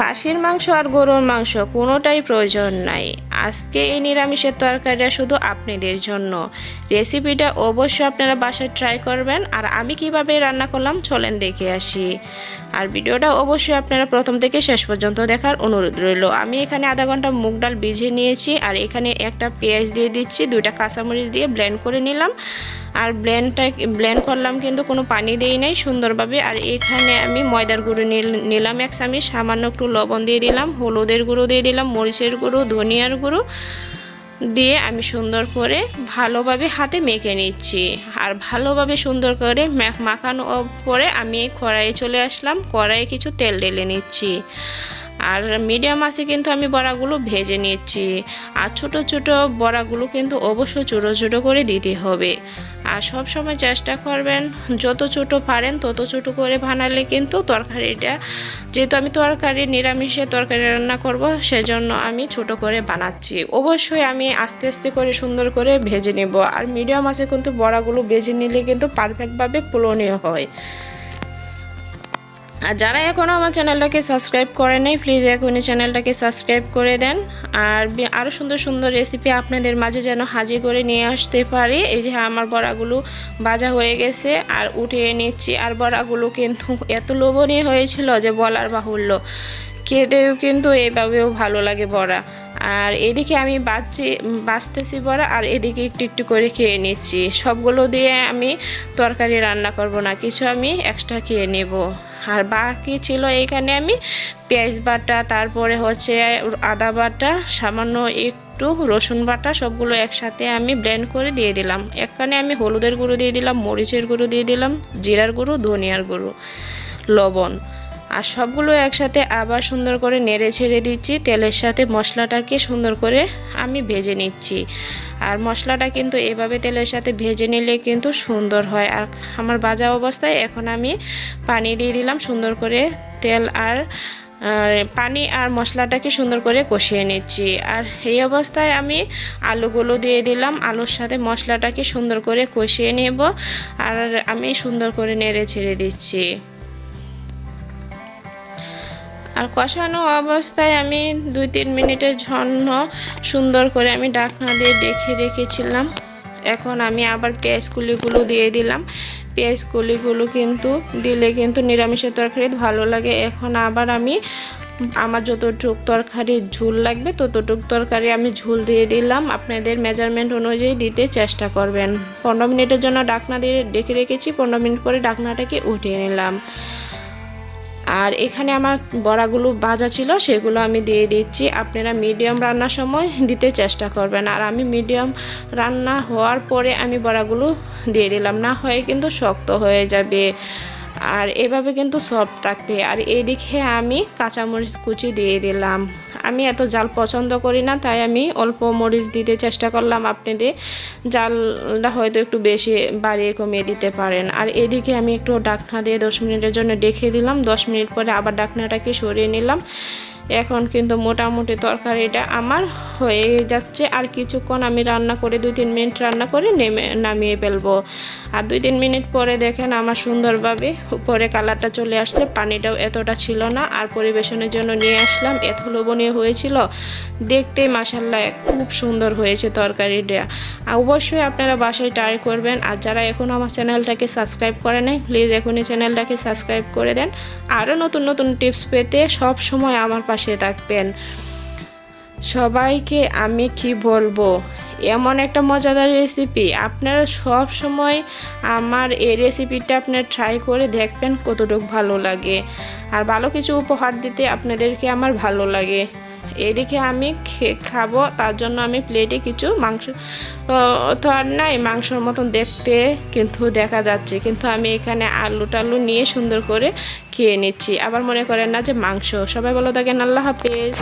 খাসির মাংস আর গরুর মাংস কোনোটাই প্রয়োজন নাই। আজকে এই নিরামিষের তরকারিটা শুধু আপনাদের জন্য। রেসিপিটা অবশ্যই আপনারা বাসায় ট্রাই করবেন। আর আমি কীভাবে রান্না করলাম চলেন দেখে আসি। আর ভিডিওটা অবশ্যই আপনারা প্রথম থেকে শেষ পর্যন্ত দেখার অনুরোধ রইল। আমি এখানে আধা ঘণ্টা মুগ ডাল ভিজিয়ে নিয়েছি। আর এখানে একটা পেঁয়াজ দিয়ে দিচ্ছি, দুইটা কাঁচামরিচ দিয়ে ব্লেন্ড করে নিলাম। আর ব্লেন্ডটা ব্লেন্ড করলাম কিন্তু কোনো পানি দিই নাই সুন্দরভাবে। আর এখানে আমি ময়দার গুঁড়ো নিল- নিলাম এক চামচ সামান্য একটু লবণ দিয়ে দিলাম, হলুদের গুঁড়ো দিয়ে দিলাম, মরিচের গুঁড়ো, ধনিয়ার গুঁড়ো দিয়ে আমি সুন্দর করে ভালোভাবে হাতে মেখে নিচ্ছি। আর ভালোভাবে সুন্দর করে মাখানো পরে আমি কড়াইয়ে চলে আসলাম, কড়াইয়ে কিছু তেল ঢেলে নিচ্ছি। আর মিডিয়াম আছে কিন্তু আমি বড়াগুলো ভেজে নিচ্ছি। আর ছোট ছোট বড়াগুলো কিন্তু অবশ্যই ছোটো ছোটো করে দিতে হবে। আর সব সময় চেষ্টা করবেন, যত ছোট পারেন তত ছোট করে বানালে কিন্তু তরকারিটা, যেহেতু আমি তরকারি, নিরামিষে তরকারি রান্না করব, সেজন্য আমি ছোট করে বানাচ্ছি। অবশ্যই আমি আস্তে আস্তে করে সুন্দর করে ভেজে নেব। আর মিডিয়াম আছে কিন্তু বড়াগুলো ভেজে নিলে কিন্তু পারফেক্টভাবে পুলনীয় হয়। আর যারা এখনও আমার চ্যানেলটাকে সাবস্ক্রাইব করে নাই প্লিজ এখনই চ্যানেলটাকে সাবস্ক্রাইব করে দেন। আর আরও সুন্দর সুন্দর রেসিপি আপনাদের মাঝে যেন হাজির করে নিয়ে আসতে পারি। এই যে আমার বড়াগুলো ভাজা হয়ে গেছে, আর উঠিয়ে নিচ্ছি। আর বড়াগুলো কিন্তু এত লোভনীয় হয়েছিল যে বলার বাহুল্য। খেতেও কিন্তু এভাবেও ভালো লাগে বড়া। আর এদিকে আমি বাচ্চি বাঁচতেছি বড়া, আর এদিকে একটু একটু করে খেয়ে নিচ্ছি। সবগুলো দিয়ে আমি তরকারি রান্না করব না, কিছু আমি এক্সট্রা খেয়ে নেব। আর বাকি ছিল এইখানে আমি পেঁয়াজ বাটা, তারপরে হচ্ছে আদা বাটা, সামান্য একটু রসুন বাটা, সবগুলো একসাথে আমি ব্লেন্ড করে দিয়ে দিলাম। এখানে আমি হলুদের গুঁড়ো দিয়ে দিলাম, মরিচের গুঁড়ো দিয়ে দিলাম, জিরার গুঁড়ো, ধনিয়ার গুঁড়ো, লবণ। আর সবগুলো একসাথে আবার সুন্দর করে নেড়ে ছেড়ে দিচ্ছি। তেলের সাথে মশলাটাকে সুন্দর করে আমি ভেজে নিচ্ছি। আর মশলাটা কিন্তু এভাবে তেলের সাথে ভেজে নিলে কিন্তু সুন্দর হয়। আর আমার ভাজা অবস্থায় এখন আমি পানি দিয়ে দিলাম সুন্দর করে তেল আর পানি আর মশলাটাকে সুন্দর করে কষিয়ে নিচ্ছি। আর এই অবস্থায় আমি আলুগুলো দিয়ে দিলাম। আলুর সাথে মশলাটাকে সুন্দর করে কষিয়ে নেব। আর আমি সুন্দর করে নেড়ে ছেড়ে দিচ্ছি। আর কষানো অবস্থায় আমি দুই তিন মিনিটের জন্য সুন্দর করে আমি ডাকনা দিয়ে ডেকে রেখেছিলাম। এখন আমি আবার পেঁয়াজ কুলিগুলো দিয়ে দিলাম। পেঁয়াজ কুলিগুলো কিন্তু দিলে কিন্তু নিরামিষের তরকারি ভালো লাগে। এখন আবার আমি আমার যতটুক তরকারির ঝুল লাগবে ততটুক তরকারি আমি ঝুল দিয়ে দিলাম। আপনাদের মেজারমেন্ট অনুযায়ী দিতে চেষ্টা করবেন। পনেরো মিনিটের জন্য ডাকনা দিয়ে ডেকে রেখেছি। পনেরো মিনিট পরে ডাকনাটাকে উঠিয়ে নিলাম। আর এখানে আমার বড়াগুলো ভাজা ছিল, সেগুলো আমি দিয়ে দিচ্ছি। আপনারা মিডিয়াম রান্নার সময় দিতে চেষ্টা করবেন। আর আমি মিডিয়াম রান্না হওয়ার পরে আমি বড়াগুলো দিয়ে দিলাম। না হয়ে কিন্তু শক্ত হয়ে যাবে। আর এভাবে কিন্তু সফট থাকবে। আর এদিকে আমি কাঁচামরিচ কুচি দিয়ে দিলাম। আমি এত জাল পছন্দ করি না, তাই আমি অল্প মরিচ দিতে চেষ্টা করলাম আপনাদের। জালটা হয়তো একটু বেশি বাড়িয়ে কমিয়ে দিতে পারেন। আর এদিকে আমি একটু ডাকনা দিয়ে দশ মিনিটের জন্য ডেকে দিলাম। দশ মিনিট পরে আবার ডাকনাটাকে সরিয়ে নিলাম। এখন কিন্তু মোটামুটি তরকারিটা আমার হয়ে যাচ্ছে। আর কিছুক্ষণ আমি রান্না করে দুই তিন মিনিট রান্না করে নেমে নামিয়ে ফেলব। আর দুই তিন মিনিট পরে দেখেন আমার সুন্দরভাবে উপরে কালারটা চলে আসছে। পানিটাও এতটা ছিল না। আর পরিবেশনের জন্য নিয়ে আসলাম। এত লোভনীয় হয়েছিল। দেখতে মাসাল্লাহ খুব সুন্দর হয়েছে তরকারিটা। আর অবশ্যই আপনারা বাসায় ট্রাই করবেন। আর যারা এখনও আমার চ্যানেলটাকে সাবস্ক্রাইব করে নাই, প্লিজ এখনই চ্যানেলটাকে সাবস্ক্রাইব করে দেন। আরও নতুন নতুন টিপস পেতে সব সময় আমার পাশে থাকবেন। সবাইকে আমি কি বলব? এমন একটা মজাদার রেসিপি আপনারা সব সময় আমার এই রেসিপিটা আপনারা ট্রাই করে দেখবেন কতটুকু ভালো লাগে। আর ভালো কিছু উপহার দিতে আপনাদেরকে আমার ভালো লাগে। এদিকে আমি খাব, তার জন্য আমি প্লেটে কিছু মাংস তো আর নাই মাংসর মতন দেখতে কিন্তু দেখা যাচ্ছে। কিন্তু আমি এখানে আলু টালু নিয়ে সুন্দর করে খেয়ে নিচ্ছি। আবার মনে করেন না যে মাংস। সবাই ভালো থাকেন আল্লাহ হাফেজ।